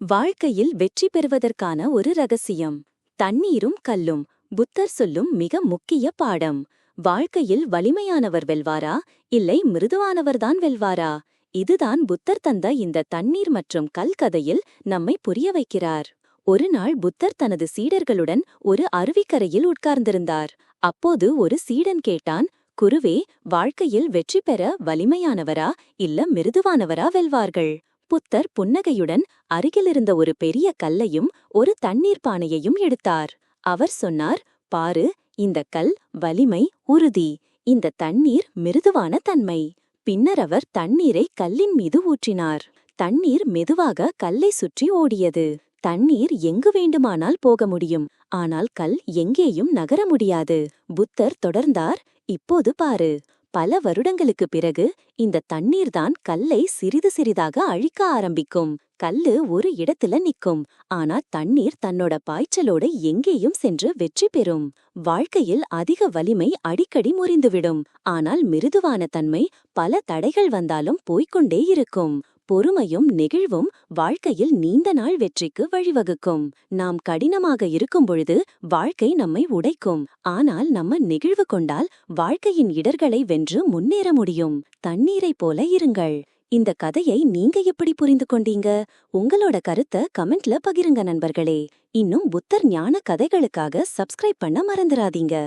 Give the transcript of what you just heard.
வாழ்க்கையில் வெற்றி பெறுவதற்கான ஒரு ரகசியம். தண்ணீரும் கல்லும் புத்தர் சொல்லும் மிக முக்கிய பாடம். வாழ்க்கையில் வலிமையானவர் வெல்வாரா? இல்லை மிருதுவானவர்தான் வெல்வாரா? இதுதான் புத்தர் தந்த இந்த தண்ணீர் மற்றும் கல் கதையில் நம்மை புரிய வைக்கிறார். ஒரு நாள் புத்தர் தனது சீடர்களுடன் ஒரு அருவிக்கரையில் உட்கார்ந்திருந்தார். அப்போது ஒரு சீடன் கேட்டான் குருவே வாழ்க்கையில் வெற்றி பெற வலிமையானவரா? இல்ல மிருதுவானவரா வெல்வார்கள்? புத்தர் புன்னகையுடன் அருகிலிருந்த ஒரு பெரிய கல்லையும் ஒரு தண்ணீர் பானையையும் எடுத்தார். அவர் சொன்னார் பாரு இந்த கல் வலிமை உறுதி. இந்த தண்ணீர் மிருதுவான தன்மை. பின்னர் அவர் தண்ணீரை கல்லின் மீது ஊற்றினார். தண்ணீர் மெதுவாக கல்லை சுற்றி ஓடியது. தண்ணீர் எங்கு வேண்டுமானால் போக முடியும். ஆனால் கல் எங்கேயும் நகர முடியாது. புத்தர் தொடர்ந்தார் இப்போது பாரு பல வருடங்களுக்குப் பிறகு இந்த தண்ணீர்தான் கல்லை சிறிது சிறிதாக அழிக்க ஆரம்பிக்கும். கல்லு ஒரு இடத்துல நிக்கும் ஆனா தண்ணீர் தன்னோட பாய்ச்சலோட எங்கேயும் சென்று வெற்றி பெறும். வாழ்க்கையில் அதிக வலிமை அடிக்கடி முறிந்துவிடும். ஆனால் மிருதுவான தன்மை பல தடைகள் வந்தாலும் போய்க்கொண்டே இருக்கும். பொறுமையும் நெகிழ்வும் வாழ்க்கையில் நீண்ட நாள் வெற்றிக்கு வழிவகுக்கும். நாம் கடினமாக இருக்கும் பொழுது வாழ்க்கை நம்மை உடைக்கும். ஆனால் நம்ம நெகிழ்வு கொண்டால் வாழ்க்கையின் இடர்களை வென்று முன்னேற முடியும். தண்ணீரைப் போல இருங்கள். இந்த கதையை நீங்க எப்படி புரிந்து கொண்டீங்க? உங்களோட கருத்தை கமெண்ட்ல பகிருங்க நண்பர்களே. இன்னும் புத்தர் ஞான கதைகளுக்காக சப்ஸ்கிரைப் பண்ண மறந்துடாதீங்க.